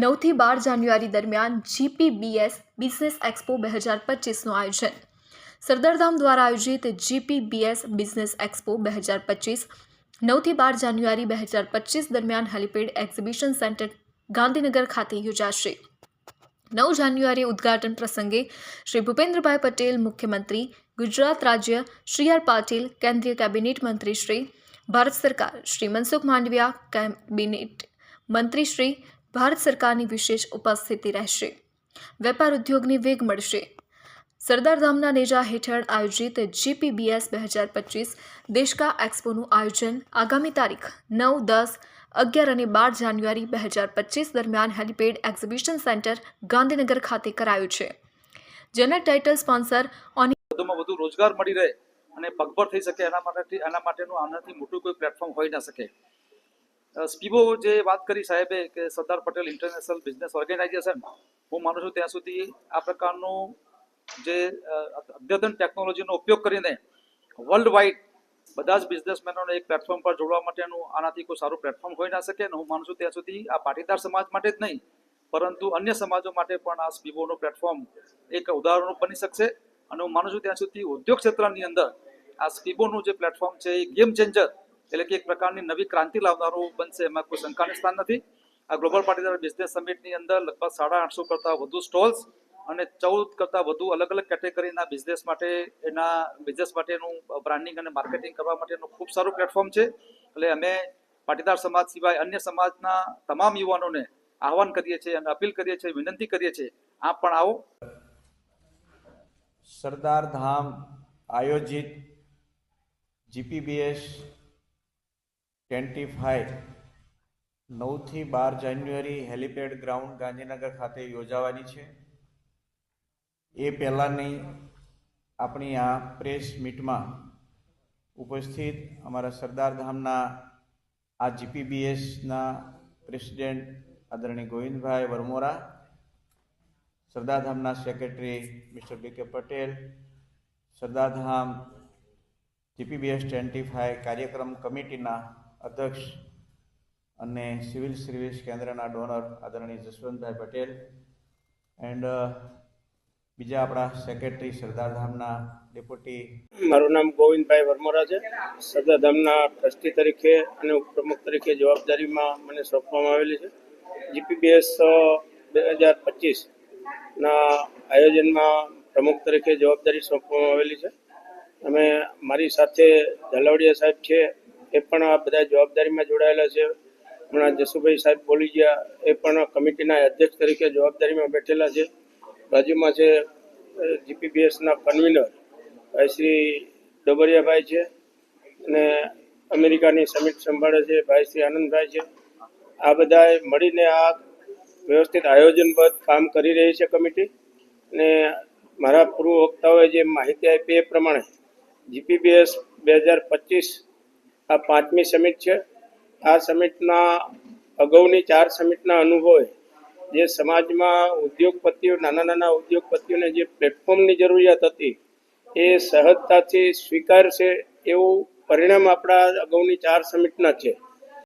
નવથી બાર જાન્યુઆરી દરમિયાન જીપીબીએસ બિઝનેસ એક્સપો બે હજાર પચીસનું આયોજન. સરદારધામ દ્વારા આયોજિત જીપીબીએસ બિઝનેસ એક્સપો બે હજાર પચીસ નવથી બાર જાન્યુઆરી બે હજાર પચીસ દરમિયાન હેલિપેડ એક્ઝિબિશન સેન્ટર ગાંધીનગર ખાતે યોજાશે. નવ જાન્યુઆરી ઉદ્ઘાટન પ્રસંગે શ્રી ભૂપેન્દ્રભાઈ પટેલ, મુખ્યમંત્રી, ગુજરાત રાજ્ય શ્રી આર પાટીલ, કેન્દ્રીય કેબિનેટ મંત્રી શ્રી, ભારત સરકાર શ્રી મનસુખ માંડવિયા, કેબિનેટ મંત્રી શ્રી ભારત સરકારની વિશેષ ઉપસ્થિતિ રહેશે. વેપાર ઉદ્યોગને વેગ મળશે. સરદારધામના નેજા હેઠળ આયોજિત જીપીબીએસ બે હજાર પચીસ દેશકા એક્સપોનું આયોજન આગામી તારીખ નવ, દસ, અગિયાર અને બાર જાન્યુઆરી બે હજાર પચીસ દરમિયાન હેલિપેડ એક્ઝિબિશન સેન્ટર ગાંધીનગર ખાતે કરાયું છે. જેના ટાઇટલ સ્પોન્સર ઓની વધુમાં વધુ રોજગાર મળી રહે અને પગભર થઈ શકે એના માટે એના માટેનું આનાથી મોટું કોઈ પ્લેટફોર્મ હોઈ ના શકે. સ્પીબો જે વાત કરી સાહેબે કે Sardar Patel international business organisation હું માનું છું ત્યાં સુધી આ પ્રકારનું જે અદ્યતન ટેકનોલોજીનો ઉપયોગ કરીને વર્લ્ડ વાઇડ બધા જ બિઝનેસમેનોને એક પ્લેટફોર્મ પર જોડવા માટેનું આનાથી કોઈ સારું પ્લેટફોર્મ હોઈ ના શકે અને હું માનું છું ત્યાં સુધી આ પાટીદાર સમાજ માટે જ નહીં, પરંતુ અન્ય સમાજો માટે પણ આ સ્પીબોનું પ્લેટફોર્મ એક ઉદાહરણ બની શકશે. અને હું માનું છું ત્યાં સુધી ઉદ્યોગ ક્ષેત્રની અંદર આ સ્પીબોનું જે પ્લેટફોર્મ છે એ ગેમ ચેન્જર એટલે કે એક પ્રકારની નવી ક્રાંતિ લાવનારું બનશે, એમાં કોઈ શંકાનું સ્થાન નથી. આ ગ્લોબલ પાટીદાર બિઝનેસ સમિટની અંદર લગભગ સાડા આઠસો કરતાં વધુ સ્ટોલ્સ અને ચૌદ કરતાં વધુ અલગ અલગ કેટેગરીના બિઝનેસ માટે એના બિઝનેસ માટેનું બ્રાન્ડિંગ અને માર્કેટિંગ કરવા માટેનું ખૂબ સારું પ્લેટફોર્મ છે. એટલે અમે પાટીદાર સમાજ સિવાય અન્ય સમાજના તમામ યુવાનોને આહવાન કરીએ છીએ અને અપીલ કરીએ છીએ, વિનંતી કરીએ છીએ, આપ પણ આવો. સરદાર ધામ આયોજિત જીપીબીએસ ટ્વેન્ટી ફાઇવ નવથી બાર જાન્યુઆરી હેલિપેડ ગ્રાઉન્ડ ગાંધીનગર ખાતે યોજાવાની છે. એ પહેલાંની આપણી આ પ્રેસ મીટમાં ઉપસ્થિત અમારા સરદાર ધામના, આ જીપીબીએસના પ્રેસિડેન્ટ આદરણીય Govindbhai Varmora સરદારધામના secretary mister B K Patel Sardardham GPBS twenty five કાર્યક્રમ કમિટીના અધ્યક્ષ અને સિવિલ સર્વિસ કેન્દ્રના ડોનર આદરણીય જસવંતભાઈ પટેલ એન્ડ બીજા આપણા સેક્રેટરી સરદારધામના ડેપ્યુટી મારું નામ ગોવિંદભાઈ વર્મોરા છે. સરદારધામના ટ્રસ્ટી તરીકે અને ઉપપ્રમુખ તરીકે જવાબદારીમાં મને સોંપવામાં આવેલી છે. જીપીબીએસ બે હજાર પચીસના આયોજનમાં પ્રમુખ તરીકે જવાબદારી સોંપવામાં આવેલી છે. અમે મારી સાથે ઝાલાવડિયા સાહેબ છે એ પણ આ બધા જવાબદારીમાં જોડાયેલા છે. હમણાં જસુભાઈ સાહેબ બોલી ગયા, એ પણ કમિટીના અધ્યક્ષ તરીકે જવાબદારીમાં બેઠેલા છે. બાજુમાં છે જીપીબીએસના કન્વીનર શ્રી ડોબરિયાભાઈ છે અને અમેરિકાની સમિટ સંભાળે છે, ભાઈ શ્રી આનંદભાઈ છે. આ બધાએ મળીને આ વ્યવસ્થિત આયોજનબદ્ધ કામ કરી રહી છે કમિટી અને મારા પૂર્વ વક્તાઓએ જે માહિતી આપી એ પ્રમાણે જીપીબીએસ બે હજાર પચીસ આ પાંચમી સમિટ છે. આ સમિટના અગાઉની ચાર સમિટના અનુભવે જે સમાજમાં ઉદ્યોગપતિઓ, નાના નાના ઉદ્યોગપતિઓને જે પ્લેટફોર્મની જરૂરિયાત હતી, એ સહજતાથી સ્વીકારશે એવું પરિણામ આપણા અગાઉની ચાર સમિટના છે.